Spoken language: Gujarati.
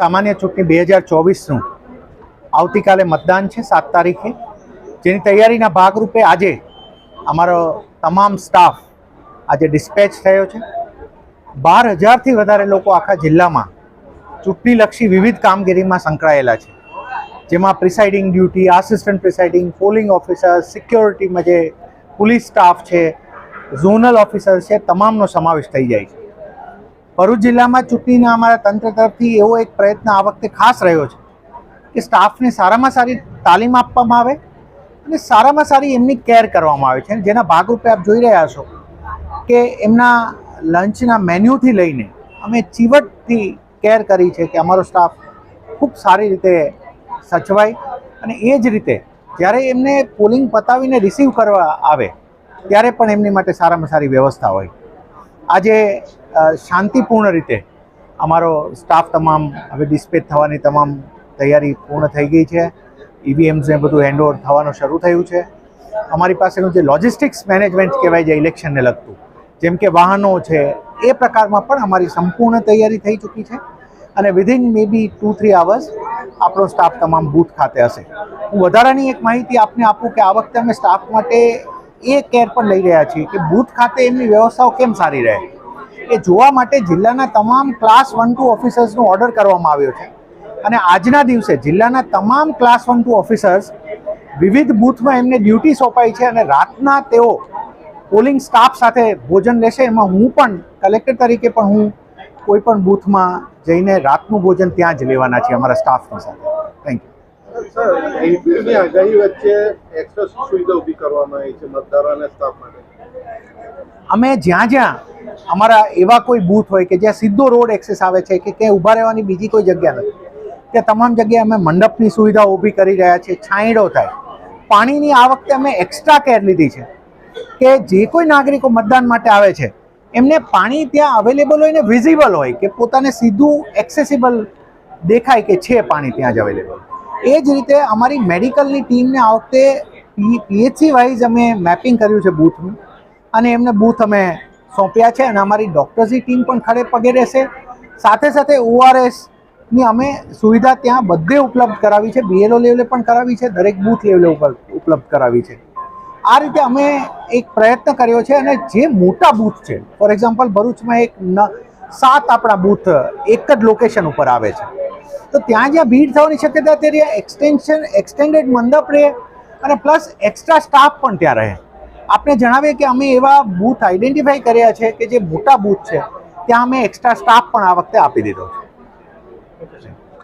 સામાન્ય ચૂંટણી બે હજાર ચોવીસનું. આવતીકાલે મતદાન છે, સાત તારીખે. જેની તૈયારીના ભાગરૂપે આજે અમારો તમામ સ્ટાફ આજે ડિસ્પેચ થયો છે. બાર હજારથી વધારે લોકો આખા જિલ્લામાં ચૂંટણીલક્ષી વિવિધ કામગીરીમાં સંકળાયેલા છે. જેમાં presiding duty assistant presiding polling officer સિક્યોરિટીમાં જે પોલીસ સ્ટાફ છે ઝોનલ ઓફિસર છે, તમામનો સમાવેશ થઈ જાય છે. ભરૂચ જિલ્લામાં ચૂંટણીના અમારા તંત્ર તરફથી એવો એક પ્રયત્ન આ વખતે ખાસ રહ્યો છે કે સ્ટાફને સારામાં સારી તાલીમ આપવામાં આવે અને સારામાં સારી એમની કેર કરવામાં આવે છે. જેના ભાગરૂપે આપ જોઈ રહ્યા છો કે એમના લંચના મેન્યુથી લઈને અમે ચીવટથી કેર કરી છે કે અમારો સ્ટાફ ખૂબ સારી રીતે સચવાય અને એ જ રીતે જ્યારે એમને પોલિંગ પતાવીને રિસીવ કરવા આવે, ત્યારે પણ એમની માટે સારામાં સારી વ્યવસ્થા હોય. આજે શાંતિપૂર્ણ રીતે અમારો સ્ટાફ તમામ હવે ડિસ્પેચ થવાની તમામ તૈયારી પૂર્ણ થઈ ગઈ છે. ઈવીએમ્સને બધું હેન્ડઓવર થવાનું શરૂ થયું છે. અમારી પાસેનું જે લોજિસ્ટિક્સ મેનેજમેન્ટ કહેવાય છે ઇલેક્શનને લગતું, જેમ કે વાહનો છે, એ પ્રકારમાં પણ અમારી સંપૂર્ણ તૈયારી થઈ ચૂકી છે. અને within may be two three hours આપણો સ્ટાફ તમામ બૂથ ખાતે હશે. હું વધારાની એક માહિતી આપને આપું કે આ વખતે અમે સ્ટાફ માટે એ કેર પણ લઈ રહ્યા છીએ કે બૂથ ખાતે એમની વ્યવસ્થાઓ કેમ સારી રહે. એ જોવા માટે જિલ્લાના તમામ ક્લાસ વન ટુ ઓફિસર્સનો ઓર્ડર કરવામાં આવ્યો છે. અને આજના દિવસે જિલ્લાના તમામ ક્લાસ વન ટુ ઓફિસર્સ વિવિધ બૂથમાં એમને ડ્યુટી સોંપાઈ છે અને રાતના તેઓ પોલિંગ સ્ટાફ સાથે ભોજન લેશે. એમાં હું પણ કલેક્ટર તરીકે પણ હું કોઈ પણ બૂથમાં જઈને રાતનું ભોજન ત્યાં જ લેવાના છીએ અમારા સ્ટાફની સાથે. થેન્ક યુ અમે જ્યાં જ્યાં અમારા એવા કોઈ બૂથ હોય કે જ્યાં સીધો રોડ એક્સેસ આવે છે કે ક્યાંય ઊભા રહેવાની બીજી કોઈ જગ્યા નથી. ત્યાં તમામ જગ્યાએ અમે મંડપની સુવિધા ઊભી કરી રહ્યા છીએ, છાંયડો થાય. પાણીની આ વખતે અમે એક્સ્ટ્રા કેર લીધી છે કે જે કોઈ નાગરિકો મતદાન માટે આવે છે, એમને પાણી ત્યાં અવેલેબલ હોય ને વિઝિબલ હોય કે પોતાને સીધું એક્સેસિબલ દેખાય કે છે પાણી ત્યાં જ અવેલેબલ એ જ રીતે અમારી મેડિકલની ટીમને આ વખતે પીએચસી વાઇઝ અમે મેપિંગ કર્યું છે બૂથનું. અને એમને બૂથ અમે સોંપ્યા છે અને અમારી ડૉક્ટર્સની ટીમ પણ ખડે પગે રહેશે. સાથે સાથે ઓઆરએસની અમે સુવિધા ત્યાં બધે ઉપલબ્ધ કરાવી છે. બીએલઓ લેવલે પણ કરાવી છે. દરેક બૂથ લેવલે ઉપર ઉપલબ્ધ કરાવી છે. આ રીતે અમે એક પ્રયત્ન કર્યો છે અને જે મોટા બૂથ છે, ફોર એક્ઝામ્પલ ભરૂચમાં એક સાત આપણા બૂથ એક જ લોકેશન ઉપર આવે છે. તો ત્યાં જ્યાં ભીડ થવાની શક્યતા તે રહ્યા એક્સટેન્શન એક્સટેન્ડેડ મંડપ રહે અને પ્લસ એક્સ્ટ્રા સ્ટાફ પણ ત્યાં રહે. આપણે જણાવીએ કે અમે એવા બૂથ આઈડેન્ટિફાઈ કર્યા છે કે જે મોટા બૂથ છે, ત્યાં અમે એક્સ્ટ્રા સ્ટાફ પણ આ વખતે આપી દીધો છે.